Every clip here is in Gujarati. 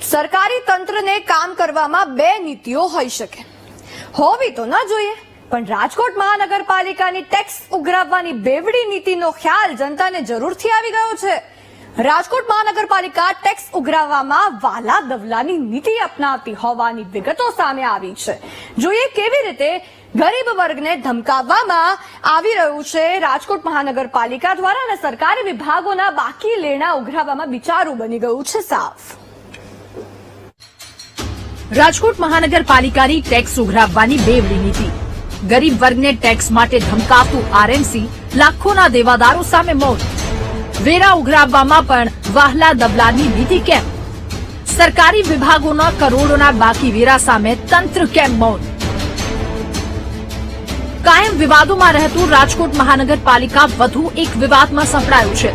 સરકારી તંત્રને કામ કરવામાં બે નીતિઓ હોઈ શકે. હોવી તો ન જોઈએ, પણ રાજકોટ મહાનગરપાલિકાની ટેક્સ ઉઘરાવવાની બેવડી નીતિનો ખ્યાલ જનતાને જરૂરથી આવી ગયો છે. રાજકોટ મહાનગરપાલિકા ટેક્સ ઉઘરાવવામાં વાલા દવલાની નીતિ અપનાવતી હોવાની વિગતો સામે આવી છે. જોઈએ કેવી રીતે ગરીબ વર્ગને ધમકાવવામાં આવી રહ્યું છે રાજકોટ મહાનગરપાલિકા દ્વારા અને સરકારી વિભાગોના બાકી લેણા ઉઘરાવવામાં વિચારું બની ગયું છે સાફ. રાજકોટ મહાનગરપાલિકાની ટેક્સ ઉઘરાવવાની બેવડી નીતિ. ગરીબ વર્ગને ટેક્સ માટે ધમકાવતું આરએમસી લાખોના દેવાદારો સામે મૌન વેરા ઉઘરાવવામાં પણ વાહલા દબલાની નીતિ કેમ? સરકારી વિભાગોના કરોડોના બાકી વેરા સામે તંત્ર કેમ મૌન? કાયમ વિવાદોમાં રહેતું રાજકોટ મહાનગરપાલિકા વધુ એક વિવાદમાં સંકળાયું છે.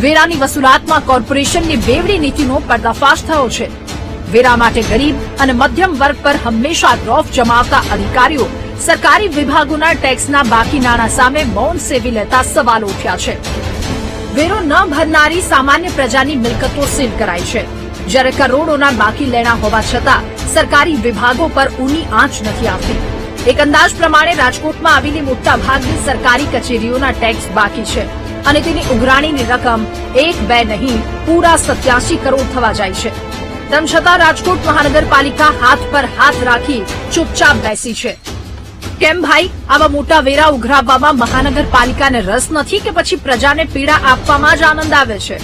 વેરાની વસૂલાતમાં કોર્પોરેશનની બેવડી નીતિનો પર્દાફાશ થયો છે. વેરા માટે ગરીબ અને મધ્યમ વર્ગ પર હંમેશા રોફ જમાવતા અધિકારીઓ સરકારી વિભાગોના ટેક્સના બાકી નાણાં સામે મૌન સેવી લેતા સવાલો ઉઠ્યા છે. વેરો ન ભરનારી સામાન્ય પ્રજાની મિલકતો સીલ કરાઈ છે. જ્યારે કરોડોના બાકી લેણા હોવા છતાં સરકારી વિભાગો પર ઊની આંચ નથી આવતી. એક અંદાજ પ્રમાણે રાજકોટમાં આવેલી મોટા ભાગની સરકારી કચેરીઓના ટેક્સ બાકી છે અને તેની ઉઘરાણીની રકમ એક બે નહીં, પૂરા સત્યાસી કરોડ થવા જાય છે. તેમ છતાં રાજકોટ મહાનગરપાલિકા હાથ પર હાથ રાખી ચૂપચાપ બેસી છે. કેમ ભાઈ? આવા મોટા વેરા ઉઘરાવવામાં મહાનગરપાલિકાને રસ નથી કે પછી પ્રજાને પીડા આપવામાં જ આનંદ આવે છે?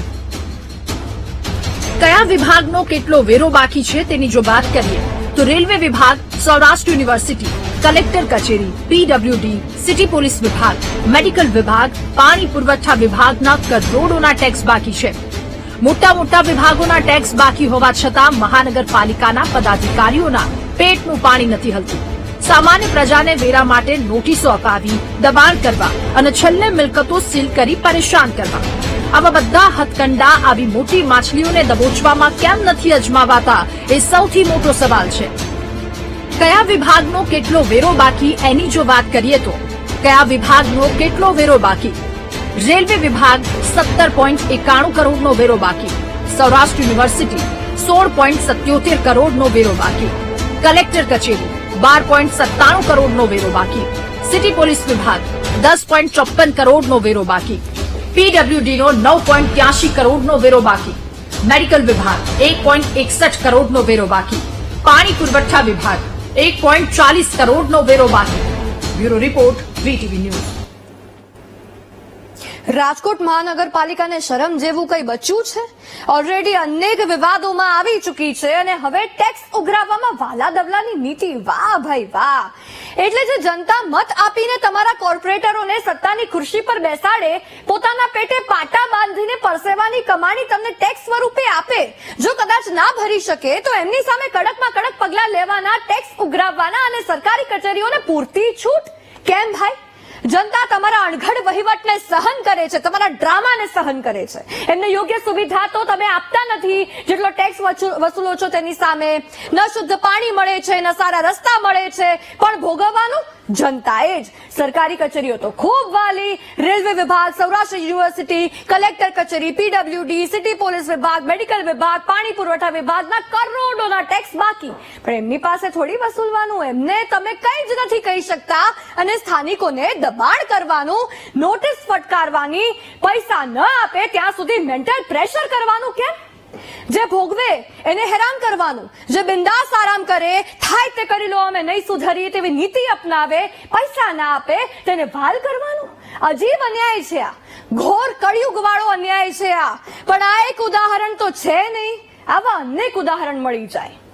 કયા વિભાગનો કેટલો વેરો બાકી છે તેની જો વાત કરીએ, તો રેલવે વિભાગ, સૌરાષ્ટ્ર યુનિવર્સિટી, કલેક્ટર કચેરી, P W D, city police વિભાગ, મેડિકલ વિભાગ, પાણી પુરવઠા વિભાગના કરોડોના ટેક્સ બાકી છે. મોટા મોટા વિભાગોના ટેક્સ બાકી હોવા છતાં મહાનગરપાલિકાના પદાધિકારીઓના પેટનું પાણી નથી હલતું. સામાન્ય પ્રજાને વેરા માટે નોટિસો અપાવી, દબાણ કરવા અને છેલ્લે મિલકતો સીલ કરી પરેશાન કરવા. આવા બધા હથકંડા આવી મોટી માછલીઓને દબોચવામાં કેમ નથી અજમાવાતા એ સૌથી મોટો સવાલ છે. કયા વિભાગનો કેટલો વેરો બાકી એની જો વાત કરીએ તો, કયા વિભાગનો કેટલો વેરો બાકી? રેલવે વિભાગ સત્તર પોઈન્ટ એકાણું કરોડનો વેરો બાકી સૌરાષ્ટ્ર યુનિવર્સિટી સોળ પોઈન્ટ સત્યોતેર કરોડનો વેરો બાકી કલેક્ટર કચેરી બાર પોઈન્ટ સત્તાણું કરોડનો વેરો બાકી સિટી પોલીસ વિભાગ દસ પોઈન્ટ ચોપન કરોડનો વેરો બાકી પીડબ્લ્યુડીનો નવ પોઈન્ટ ત્યાસી કરોડનો વેરો બાકી મેડિકલ વિભાગ એક પોઈન્ટ એકસઠ કરોડનો વેરો બાકી પાણી પુરવઠા વિભાગ એક પોઈન્ટ ચાલીસ કરોડનો વેરો બાકી bureau report V T V news Rajkot મહાનગરપાલિકાને શરમ જેવું કઈ બચ્યું છે? ઓલરેડી અનેક વિવાદોમાં આવી ચૂકી છે અને હવે ટેક્સ ઉઘરાવવામાં વાલા દવલાની નીતિ. વાહ ભાઈ વાહ. એટલે જે જનતા મત આપીને તમારા કોર્પોરેટરોને સત્તાની ખુરશી પર બેસાડે, પોતાના પેટે પાટા બાંધીને પરસેવાની કમાણી તમને ટેક્સ સ્વરૂપે આપે. જો કદાચ ના ભરી શકે, તો એમની સામે કડકમાં કડક પગલા લેવાના ટેક્સ ઉઘરાવવાના અને સરકારી કચેરીઓને પૂરતી છૂટ. કેમ ભાઈ? જનતા તમારા અણઘડ વહીવટને સહન કરે છે, તમારા ડ્રામાને સહન કરે છે. એમને યોગ્ય સુવિધા તો તમે આપતા નથી. જેટલો ટેક્સ વસૂ- વસૂલો છો તેની સામે ન શુદ્ધ પાણી મળે છે, ન સારા રસ્તા મળે છે. પણ ભોગવવાનું જનતાએ જ સરકારી કચેરીઓ તો ખૂબ વાલી રેલવે વિભાગ, સૌરાષ્ટ્ર યુનિવર્સિટી, કલેક્ટર કચેરી, P W D, city police વિભાગ, મેડિકલ વિભાગ, પાણી પુરવઠા વિભાગના કરોડોના ટેક્સ બાકી. પણ એમની પાસે થોડી વસૂલવાનું, એમને તમે કંઈ જ નથી કહી શકતા. અને સ્થાનિકોને દબાણ કરવાનું નોટિસ ફટકારવાની, પૈસા ન આપે, ત્યાં સુધી મેન્ટલ પ્રેશર કરવાનું કેમ? જે ભોગવે એને હેરાન કરવાનું જે બિંદાસ આરામ કરે થાય તે કરી લો અમે નહીં સુધરીએ તેવી નીતિ અપનાવે પૈસા ના આપે તેને ભાલ કરવાનું અજીબ અન્યાય છે આ ઘોર કળિયુગ વાળો અન્યાય છે આ પણ આ એક ઉદાહરણ તો છે નહીં આવા અનેક ઉદાહરણ મળી જાય